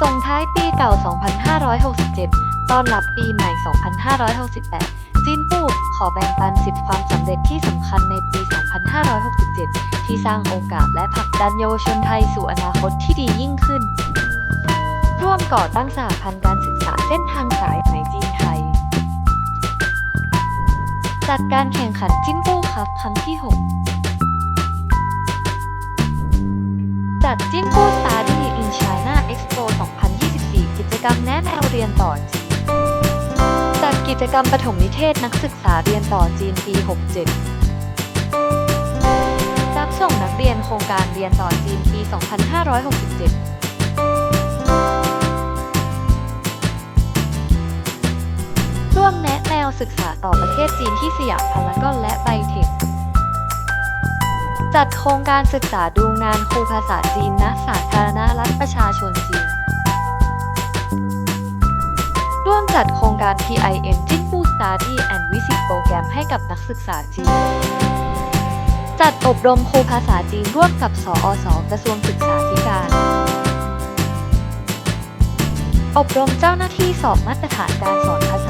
ส่งท้ายปีเก่า 2567 ต้อนรับปีใหม่ 2568 จินปูขอแบ่งปัน 10 ความสำเร็จที่สำคัญในปี 2567 ที่สร้างโอกาสและผลักดันเยาวชนไทยสู่อนาคตที่ดียิ่งขึ้น ร่วมก่อตั้งสหพันธ์การศึกษาเส้นทางสายไหมจีนไทย จัดการแข่งขันจิ้นปูครับครั้งที่ 6 จัดจิ้นปูสตาร์ กิจกรรมแนะแนวเรียนต่อจีนจัดกิจกรรมปฐมนิเทศนักศึกษาเรียนต่อจีนปี 67 รับส่งนักเรียนโครงการเรียนต่อจีนปี 2567ร่วมแนะแนวศึกษาต่อประเทศจีนที่สยามพารากอนและไบเทค จัดโครงการศึกษาดูงานครูภาษาจีนณสาธารณรัฐประชาชนจีน มจัดโครงการ PIM จิ้นปู Study and Visit Program ให้กับนักศึกษาจีน จัดอบรมครูภาษาจีนร่วมกับสอสกระทรวงศึกษาธิการ อบรมเจ้าหน้าที่สอบมาตรฐานการสอนภาษา